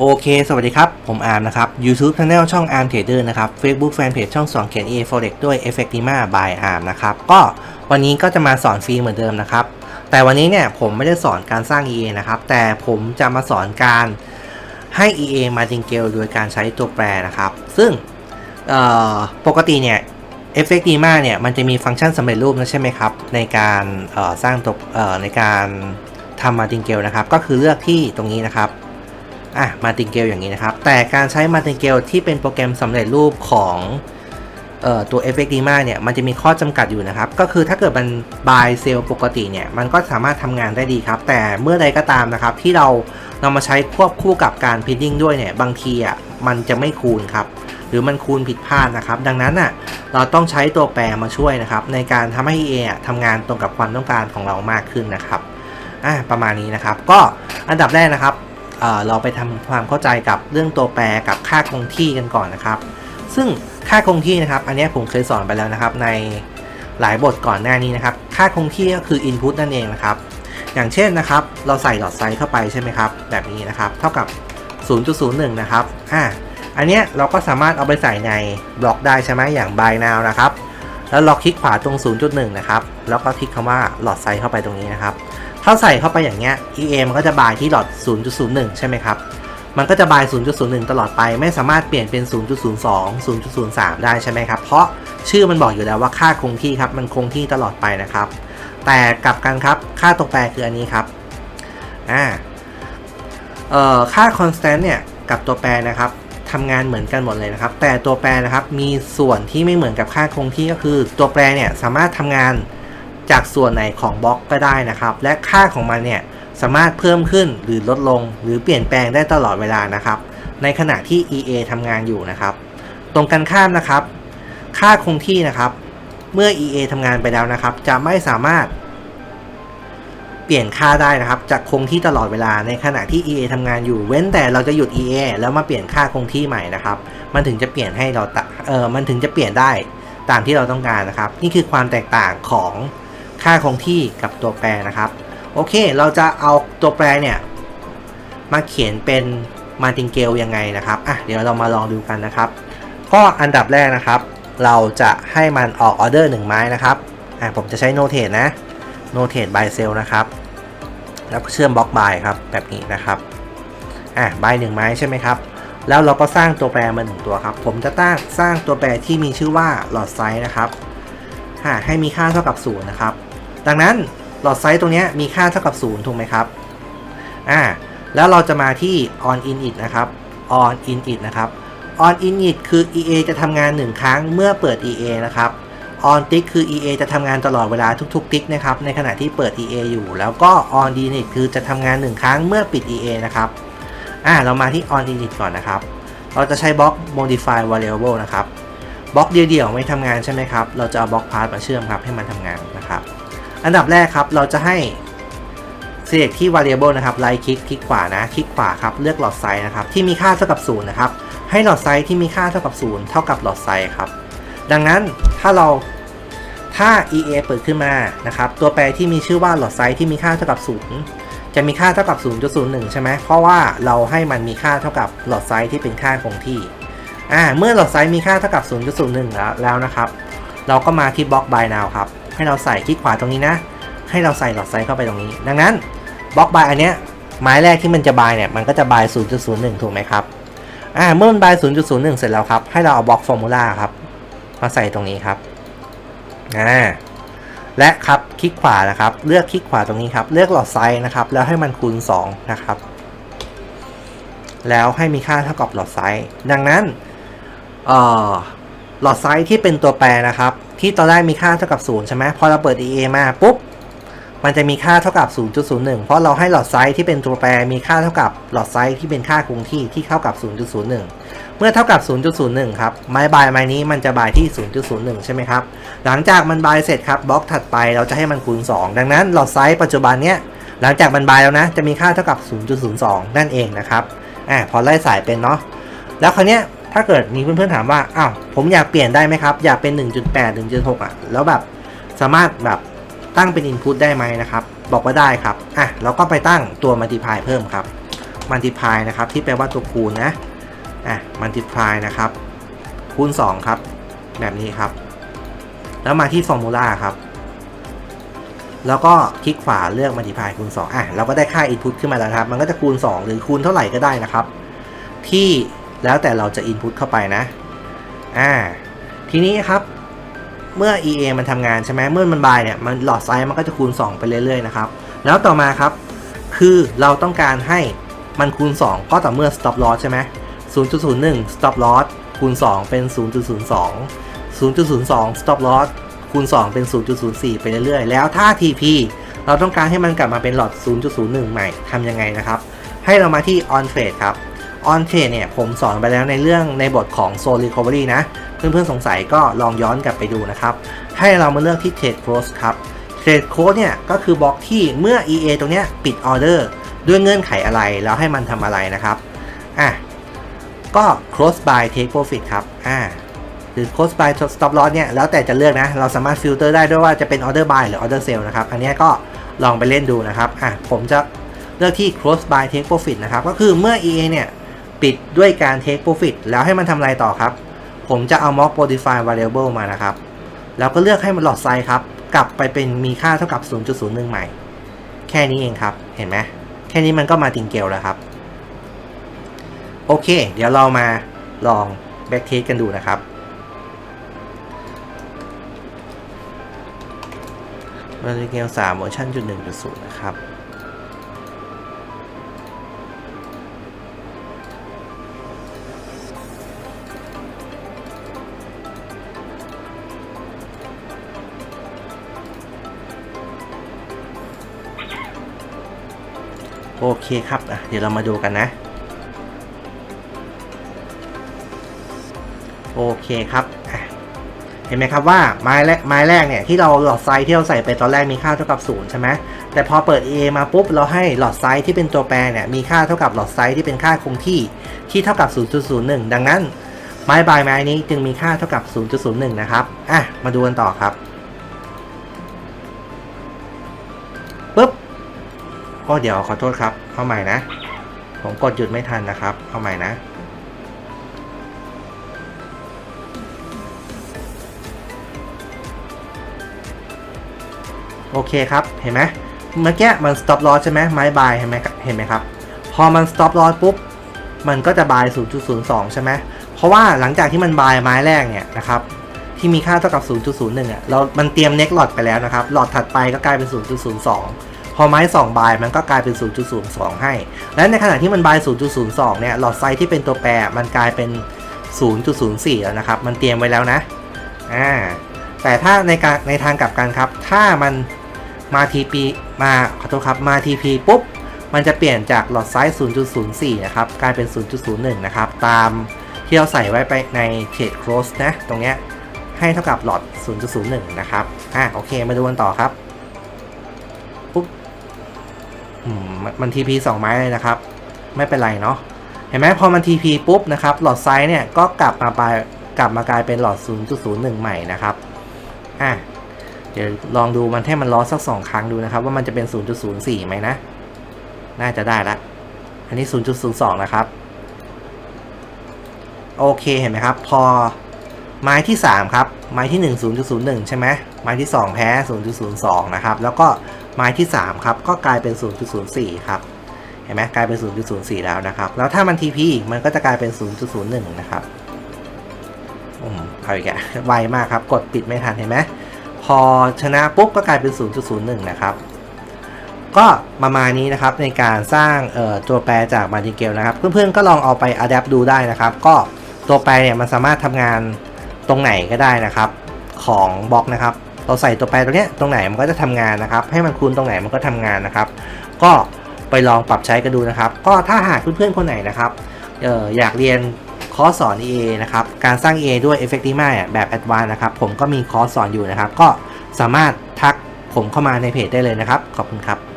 โอเค สวัสดีครับ ผมอาร์มนะครับ YouTube Channel ช่อง Arm Trader นะครับ Facebook Fanpage ช่องสอนเขียน EA Forex ด้วย Effectima by Arm นะครับ ก็วันนี้ก็จะมาสอนฟรีเหมือนเดิมนะครับ แต่วันนี้เนี่ยผมไม่ได้สอนการสร้าง EA นะครับ แต่ผมจะมาสอนการให้ EA มาจิงเกลโดยการใช้ตัวแปรนะครับ ซึ่งปกติเนี่ย Effectima เนี่ยมันจะมีฟังก์ชันสำเร็จรูปนะใช่ไหมครับ ในการสร้างตัวในการทำมาจิงเกลนะครับ ก็คือเลือกที่ตรงนี้นะครับ อะมาติงเกลอย่างนี้นะครับ แต่การใช้มาติงเกลที่เป็นโปรแกรมสำเร็จรูปของออตัว e f f e c t i m a เนี่ยมันจะมีข้อจำกัดอยู่นะครับ ก็คือถ้าเกิดมัน buy sell ปกติเนี่ยมันก็สามารถทำงานได้ดีครับ แต่เมื่อใดก็ตามนะครับ ที่เรานำมาใช้ควบคู่กับการ pinning ด้วยเนี่ยบางทีอะมันจะไม่คูณครับ หรือมันคูณผิดพลาดนะครับ ดังนั้นอะเราต้องใช้ตัวแปรมาช่วยนะครับ ในการทำให้ EA อะทำงานตรงกับความต้องการของเรามากขึ้นนะครับอะประมาณนี้นะครับ ก็อันดับแรกนะครับ เเราไปทำความเข้าใจกับเรื่องตัวแปรกับค่าคงที่กันก่อนนะครับ ซึ่งค่าคงที่นะครับ อันนี้ผมเคยสอนไปแล้วนะครับ ในหลายบทก่อนหน้านี้นะครับ ค่าคงที่ก็คือ input นั่นเองนะครับ อย่างเช่นนะครับ เราใส่หลอดไซส์เข้าไปใช่ไหมครับ แบบนี้นะครับ เท่ากับ 0.01 นะครับ อ่า อันนี้เราก็สามารถเอาไปใส่ในบล็อกได้ใช่ไหมอย่าง buy now นะครับ แล้วเราคลิกขวาตรง 0.1 นะครับ แล้วก็คลิกคำว่าหลอดไซส์เข้าไปตรงนี้นะครับ ถ้าใส่เข้าไปอย่างเงี้ย EA มันก็จะบายที่หลอด 0.01 ใช่ไหมครับ มันก็จะบาย 0.01 ตลอดไป ไม่สามารถเปลี่ยนเป็น 0.02 0.03 ได้ใช่ไหมครับ เพราะชื่อมันบอกอยู่แล้วว่าค่าคงที่ครับ มันคงที่ตลอดไปนะครับ แต่กลับกันครับ ค่าตัวแปรคืออันนี้ครับ อ่า เอ่อ ค่า constant เนี่ย กับตัวแปรนะครับทำงานเหมือนกันหมดเลยนะครับ แต่ตัวแปรนะครับ มีส่วนที่ไม่เหมือนกับค่าคงที่ก็คือ ตัวแปรเนี่ยสามารถทำงาน จากส่วนไหนของบล็อกก็ได้นะครับ และค่าของมันเนี่ยสามารถเพิ่มขึ้นหรือลดลง หรือเปลี่ยนแปลงได้ตลอดเวลานะครับ ในขณะที่ EA ทำงานอยู่นะครับ ตรงกันข้ามนะครับ ค่าคงที่นะครับ เมื่อ EA ทำงานไปแล้วนะครับ จะไม่สามารถ เปลี่ยนค่าได้นะครับจะคงที่ตลอดเวลาในขณะที่ EA ทำงานอยู่ เว้นแต่เราจะหยุด EA แล้วมาเปลี่ยนค่าคงที่ใหม่นะครับ มันถึงจะเปลี่ยนให้เราเออมันถึงจะเปลี่ยนได้ตามที่เราต้องการนะครับ นี่คือความแตกต่างของ ค่าคงที่กับตัวแปรนะครับ โอเค เราจะเอาตัวแปรเนี่ย มาเขียนเป็นมาติงเกลยังไงนะครับอะเดี๋ยวเรามาลองดูกันนะครับ ก็อันดับแรกนะครับ เราจะให้มันออกออเดอร์หนึ่งไม้นะครับอะผมจะใช้โนเท e นะโนเท e บายเซลนะครับ แล้วก็เชื่อมบล็อกบายครับแบบนี้นะครับอะบายหนึ่งไม้ใช่ไหมครับ แล้วเราก็สร้างตัวแปรมาหนึ่งตัวครับ ผมจะตั้งสร้างตัวแปรที่มีชื่อว่า หลอดไซส์นะครับค่ะให้มีค่าเท่ากับ0นะครับ ดังนั้นหลอดไซส์ตรงนี้มีค่าเท่ากับ 0 ถูกไหมครับ อ่า แล้วเราจะมาที่ on init นะครับ on init นะครับ on init คือ EA จะทำงาน 1 ครั้งเมื่อเปิด EA นะครับ on tick คือ EA จะทำงานตลอดเวลาทุกๆ tick นะครับ ในขณะที่เปิด EA อยู่ แล้วก็ on init คือจะทำงาน 1 ครั้งเมื่อปิด EA นะครับ อ่า เรามาที่ on init ก่อนนะครับ เราจะใช้บล็อก modify variable นะครับ บล็อกเดี่ยวๆไม่ทำงานใช่ไหมครับ เราจะเอาบล็อกพาร์ทมาเชื่อมครับให้มันทำงานนะครับ อันดับแรกครับเราจะให้ select ที่ variable นะครับ right click คลิกขวานะ คลิกขวาครับ เลือกหลอดไซส์นะครับ ที่มีค่าเท่ากับ0นะครับ ให้หลอดไซส์ที่มีค่าเท่ากับ0เท่ากับหลอดไซส์ครับ ดังนั้นถ้าเราถ้า EA เปิดขึ้นมานะครับ ตัวแปรที่มีชื่อว่าหลอดไซส์ที่มีค่าเท่ากับ0จะมีค่าเท่ากับ 0.01 ใช่ไหม เพราะว่าเราให้มันมีค่าเท่ากับหลอดไซส์ที่เป็นค่าคงที่ อ่า เมื่อหลอดไซส์มีค่าเท่ากับ 0.01 แล้วแล้วนะครับ เราก็มาที่บล็อก by now ครับ ให้เราใส่คลิกขวาตรงนี้นะ ให้เราใส่หลอดไซส์เข้าไปตรงนี้ ดังนั้นบล็อก by อันเนี้ยไม้แรกที่มันจะ by เนี่ยมันก็จะ by 0.01 ถูกไหมครับอ่าเมื่อมัน by 0.01 เสร็จแล้วครับ ให้เราเอาบล็อก formula ครับมาใส่ตรงนี้ครับอ่าและครับคลิกขวานะครับ เลือกคลิกขวาตรงนี้ครับ เลือกหลอดไซส์นะครับ แล้วให้มันคูณ 2 นะครับ แล้วให้มีค่าเท่ากับหลอดไซส์ดังนั้นเอ่อ หลอดไซส์ที่เป็นตัวแปรนะครับ ที่ตอนแรกมีค่าเท่ากับ 0 ใช่ไหมพอเราเปิด EA มาปุ๊บมันจะมีค่าเท่ากับ 0.01 เพราะเราให้หลอดไซส์ที่เป็นตัวแปรมีค่าเท่ากับหลอดไซส์ที่เป็นค่าคงที่ที่เท่ากับ 0.01 เมื่อเท่ากับ 0.01 ครับ ไม้บายไม้นี้มันจะบายที่ 0.01 ใช่ไหมครับ หลังจากมันบายเสร็จครับบล็อกถัดไปเราจะให้มันคูณ 2 ดังนั้นหลอดไซส์ปัจจุบันเนี้ยหลังจากมันบายแล้วนะ จะมีค่าเท่ากับ 0.02 นั่นเองนะครับ อ่าพอไล่สายเป็นเนาะ แล้วคราวเนี้ย ถ้าเกิดมีเพื่อนๆถามว่าอ้าวผมอยากเปลี่ยนได้ไหมครับ อยากเป็น 1.8 1.6อะแล้วแบบสามารถแบบตั้งเป็น input ได้ไหมนะครับ บอกว่าได้ครับอะเราก็ไปตั้งตัว multiply เพิ่มครับ multiply นะครับที่แปลว่าตัวคูณนะอะ multiply นะครับคูณ 2 ครับ แบบนี้ครับ แล้วมาที่ formula ครับ แล้วก็คลิกขวาเลือก multiply คูณ 2อะเราก็ได้ค่า input ขึ้นมาแล้วครับ มันก็จะคูณ 2 หรือคูณเท่าไหร่ก็ได้นะครับ ที่ แล้วแต่เราจะ input เข้าไปนะ อ่า ทีนี้ครับ เมื่อ EA มันทำงานใช่ไหมเมื่อมันบายเนี่ย มันหลอดไซส์มันก็จะคูณ 2 ไปเรื่อยๆนะครับ แล้วต่อมาครับ คือเราต้องการให้มันคูณ 2 ก็ต่อเมื่อ stop loss ใช่ไหม0.01 stop loss คูณ 2 เป็น 0.02 0.02 stop loss คูณ 2 เป็น 0.04 ไปเรื่อยๆ แล้วถ้า TP เราต้องการให้มันกลับมาเป็นหลอด 0.01 ใหม่ทำยังไงนะครับ ให้เรามาที่ on trade ครับ on trade เนี่ยผมสอนไปแล้วในเรื่องในบทของ soul recovery นะ เพื่อนๆสงสัยก็ลองย้อนกลับไปดูนะครับ ให้เรามาเลือกที่ trade close ครับ trade close เนี่ยก็คือบล็อกที่เมื่อ EA ตรงเนี้ยปิดออเดอร์ด้วยเงื่อนไขอะไรแล้วให้มันทำอะไรนะครับอะก็ close by take profit ครับอ่าหรือ close by stop loss เนี่ยแล้วแต่จะเลือกนะ เราสามารถฟิลเตอร์ได้ด้วยว่าจะเป็น order buy หรือ order sell นะครับ อันนี้ก็ลองไปเล่นดูนะครับอะผมจะเลือกที่ close by take profit นะครับ ก็คือเมื่อ EA เนี่ย ปิดด้วยการ take profit แล้วให้มันทำอะไรต่อครับ ผมจะเอา mock modify variable มานะครับ แล้วก็เลือกให้มันหลอดไซส์ครับ กลับไปเป็นมีค่าเท่ากับ 0.01 ใหม่ แค่นี้เองครับ เห็นไหมแค่นี้มันก็มาติงเกลแล้วครับ โอเค เดี๋ยวเรามาลอง back test กันดูนะครับ มาติงเกล3เวอร์ชันจุด1.0นะครับ โอเคครับเดี๋ยวเรามาดูกันนะ โอเคครับเห็นไหมครับว่าไม้แรกไม้แรกเนี่ยที่เราหลอดไซส์ที่เราใส่ไปตอนแรกมีค่าเท่ากับ0ใช่ไหมแต่พอเปิด EA มาปุ๊บเราให้หลอดไซส์ที่เป็นตัวแปรเนี่ยมีค่าเท่ากับหลอดไซส์ที่เป็นค่าคงที่ที่เท่ากับ 0.01 ดังนั้นไม้บายไม้นี้จึงมีค่าเท่ากับ 0.01 นะครับอะมาดูกันต่อครับ โอ้เดี๋ยวขอโทษครับ เอาใหม่นะ ผมกดหยุดไม่ทันนะครับ เอาใหม่นะโอเคครับ เห็นไหมเมื่อกี้มัน stop loss ใช่ไหมไม้บายเห็นไหมเห็นไหมครับ พอมัน stop loss ปุ๊บ มันก็จะบาย 0.02 ใช่ไหมเพราะว่าหลังจากที่มันบายไม้แรกเนี่ยนะครับ ที่มีค่าเท่ากับ 0.01อะเรา มันเตรียม next lot ไปแล้วนะครับหลอดถัดไปก็กลายเป็น 0.02 พอไม้2บายมันก็กลายเป็น 0.02 ให้ และในขณะที่มันบาย 0.02 เนี่ยหลอดไซส์ที่เป็นตัวแปรมันกลายเป็น 0.04 แล้วนะครับ มันเตรียมไว้แล้วนะอ่าแต่ถ้าในการในทางกลับกันครับ ถ้ามันมา TP มาขอโทษครับมา TP ปุ๊บ มันจะเปลี่ยนจากหลอดไซส์ 0.04 นะครับ กลายเป็น 0.01 นะครับ ตามที่เราใส่ไว้ไปใน trade close นะ ตรงเนี้ยให้เท่ากับหลอด 0.01 นะครับ อะ โอเค มาดูกันต่อครับ มมันมัน TP 2ไม้เลยนะครับ ไม่เป็นไรเนาะเห็นไหมพอมัน TP ปุ๊บนะครับ หลอดไซส์เนี่ยก็กลับมาไปกลับมากลายเป็นหลอด 0.01 ใหม่นะครับอะเดี๋ยวลองดูมันให้มันล้อสักสองครั้งดูนะครับ ว่ามันจะเป็น 0.04ไหมนะ น่าจะได้ละ อันนี้ 0.02 นะครับ โอเคเห็นไหมครับ พอไม้ที่ 3 ครับ ไม้ที่ 1 0.01 ใช่ไหมไม้ที่ 2 แพ้ 0.02 นะครับ แล้วก็ ไม้ที่ 3 ครับ ก็กลายเป็น 0.04 ครับ เห็นไหมกลายเป็น 0.04 แล้วนะครับ แล้วถ้ามัน TP มันก็จะกลายเป็น 0.01 นะครับอืมเอาอีกอะไวมากครับ กดปิดไม่ทันเห็นไหมพอชนะปุ๊บก็กลายเป็น 0.01 นะครับ ก็ประมาณนี้นะครับในการสร้างตัวแปรจากมาร์ติเกลนะครับ เพื่อนๆก็ลองเอาไปอัดแอปดูได้นะครับ ก็ตัวแปรเนี่ยมันสามารถทำงานตรงไหนก็ได้นะครับ ของบล็อกนะครับ เราใส่ตัวแปรตรงเนี้ยตรงไหนมันก็จะทำงานนะครับ ให้มันคูณตรงไหนมันก็ทำงานนะครับ ก็ไปลองปรับใช้กันดูนะครับ ก็ถ้าหากเพื่อนๆคนไหนนะครับเอออยากเรียนคอร์สสอน EA นะครับ การสร้าง EA ด้วย Effectima แบบ Advanced นะครับ ผมก็มีคอร์สสอนอยู่นะครับ ก็สามารถทักผมเข้ามาในเพจได้เลยนะครับ ขอบคุณครับ